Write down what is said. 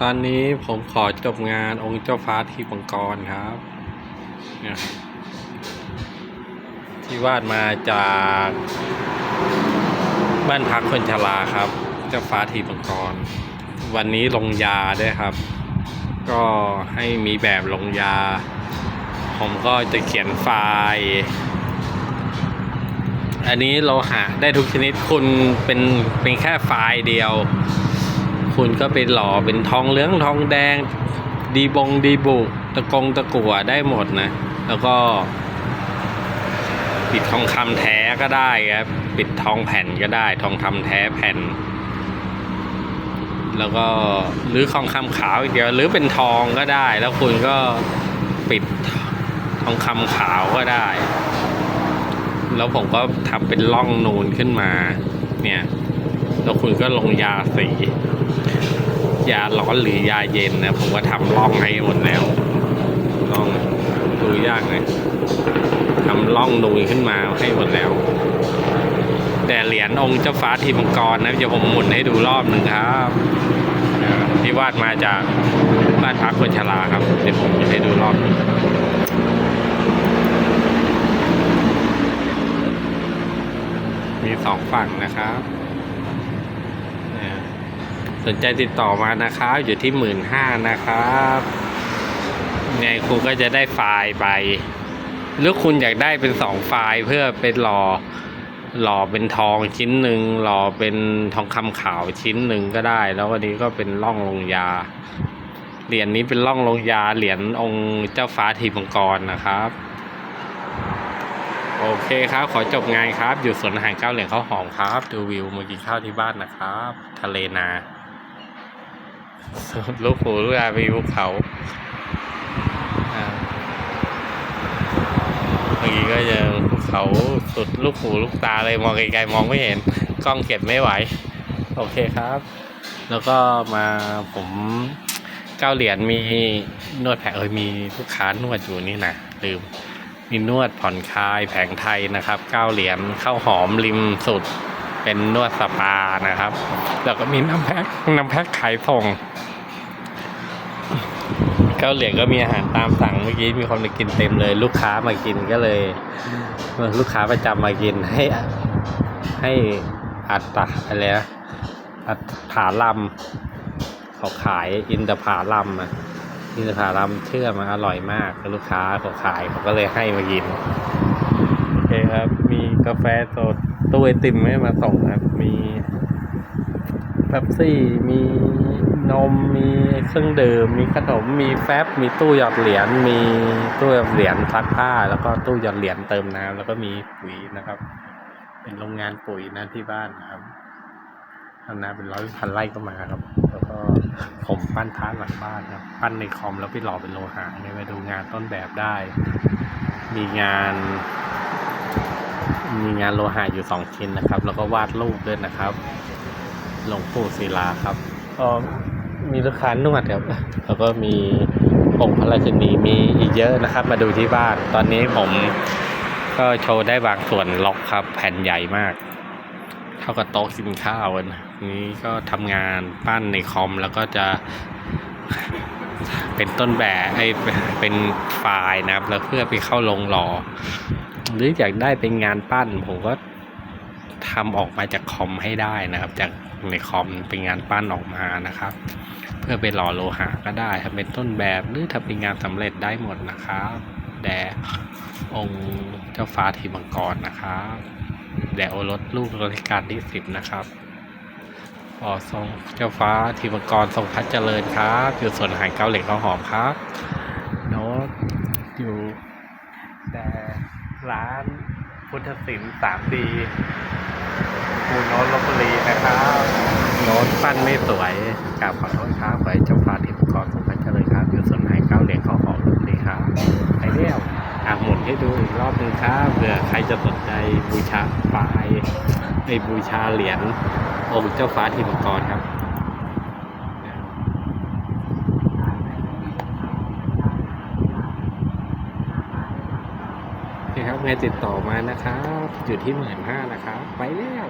ตอนนี้ผมขอจบงานองค์เจ้าฟ้าทีปังกรครับเนี่ยครับที่วาดมาจากบ้านพักคนชราครับ เจ้าฟ้าทีปังกร วันนี้ลงยาด้วยครับ ก็ให้มีแบบลงยา ผมก็จะเขียนไฟล์อันนี้เราหาได้ทุกชนิดคุณเป็นเป็นแค่ไฟล์เดียว คุณก็เป็นหล่อเป็นทองเหลืองทองแดง ดีบงดีบุกตะกงตะกั่วได้หมดนะ แล้วก็ ปิดทองคำแท้ก็ได้ครับ ปิดทองแผ่นก็ได้ ทองคำแท้แผ่น แล้วก็หรือทองคำขาวอีกเดียวหรือเป็นทองก็ได้ แล้วคุณก็ปิดทองคำขาวก็ได้ แล้วผมก็ทำเป็นร่องนูนขึ้นมา เนี่ย แล้วคุณก็ลงยาสี ยาร้อนหรือยาเย็นนะผมก็ทำร่องให้หมดแล้วร่องดูยากเลยทำร่องนูนขึ้นมาให้หมดแล้ว แต่เหรียญองค์เจ้าฟ้าทีมังกรนะเดี๋ยวผมหมุนให้ดูรอบหนึ่งครับที่วาดมาจากบ้านพักคนชราครับเดี๋ยวผมหมุนให้ดูรอบหนึงมีสองฝั่งนะครับ สนใจติดต่อมานะครับ อยู่ที่หมื่นห้านะครับไงคุณก็จะได้ไฟล์ไป หรือคุณอยากได้เป็นสองไฟล์เพื่อเป็นหล่อหล่อเป็นทองชิ้นหนึ่งหล่อเป็นทองคำขาวชิ้นหนึ่งก็ได้ แล้ววันนี้ก็เป็นร่องลงยาเหรียญนี้เป็นร่องลงยาเหรียญองค์เจ้าฟ้าทีมังกรนะครับ โอเคครับขอจบงานครับ อยู่สวนอาหารเก้าเหรียญข้าวหอมครับ ดูวิวมากินข้าวที่บ้านนะครับ ทะเลนา ลูกหูลูกตามีภูเขาอ่าเมื่อกี้ก็จะภูเขาสุดลูกหูลูกตาเลยมองไกลๆมองไม่เห็น กล้องเก็บไม่ไหว โอเคครับ แล้วก็มาผมเก้าเหรียญมีนวดแผลเอ้ยมีลูกค้านวดอยู่นี่นะลืมมีนวดผ่อนคลายแผงไทยนะครับเก้าเหรียญข้าวหอมริมสุด เป็นนวดสปานะครับ แล้วก็มีน้ำแพ็คน้ำแพ็คขายส่งเก้าเหรียญก็มีอาหารตามสั่งเมื่อกี้มีคนมากินเต็มเลย ลูกค้ามากินก็เลย ลูกค้าประจำมากินให้ ให้อัตตะอะไรนะอัตผาลำเขาขายอินทผาลำอะอินทผลัมเชื่อมันอร่อยมากลูกค้าเขาขายเขาก็เลยให้มากินโอเคครับ มีกาแฟสด ตู้ไอติมไม่มาส่งครับ มีเป๊ปซี่มีนมมีเครื่องดื่มมีขนมมีแฟบมีตู้หยอดเหรียญมีตู้หยอดเหรียญซักผ้า แล้วก็ตู้หยอดเหรียญเติมน้ำแล้วก็มีปุ๋ยนะครับ เป็นโรงงานปุ๋ยนะที่บ้านนะครับทำนาเป็นร้อยพันไร่ก็มาครับ แล้วก็ผมปั้นพาหลังบ้านครับ ปั้นในคอมแล้วไปหล่อเป็นโลหะเนี่ยมาดูงานต้นแบบได้ มีงาน มีงานโลหะอยู่สองชิ้นนะครับ แล้วก็วาดรูปด้วยนะครับหลวงปู่ศิลาครับก็มีลูกค้านวดครับแล้วก็มีองค์พระราชินีมีอีกเยอะนะครับ มาดูที่บ้าน ตอนนี้ผมก็โชว์ได้บางส่วนล็อกครับ แผ่นใหญ่มาก เท่ากับโต๊ะกินข้าวอะนะนี้ก็ทำงานปั้นในคอมแล้วก็จะเป็นต้นแบบไอ้เป็นไฟล์นะครับ แล้วเพื่อไปเข้าลงหล่อ หรืออยากได้เป็นงานปั้น ผมก็ทำออกมาจากคอมให้ได้นะครับ จากในคอมเป็นงานปั้นออกมานะครับ เพื่อไปหล่อโลหะก็ได้ทำเป็นต้นแบบหรือทำเป็นงานสำเร็จได้หมดนะครับแด่องค์เจ้าฟ้าทีมังกรนะครับแด่โอรสลูกรัชกาลที่สิบนะครับปอทรงเจ้าฟ้าทีมังกรทรงพัฒเจริญครับอยู่ส่วนหารเกาเหล็กข้าวหอมครับโน้ตอยู่แต่ ร้านพุทธศิลป์สามดีปูโน้ตลบบุรีนะครับโน้ตปั้นไม่สวยกราบขอโทษครับไว้เจ้าฟ้าทิพย์กรสมพันธ์เจริญครับอยู่ส่วนไหนเก้าเหรียญข้าวหอมลบบุรีครับไปเรียวอะหมุนให้ดูอีกรอบหนึงครับเผื่อใครจะสนใจบูชาไฟในบูชาเหรียญองค์เจ้าฟ้าทิพย์กรครับ โอ เคครับไงติดต่อมานะครับ อยู่ที่หมื่นห้านะครับ ไปแล้ว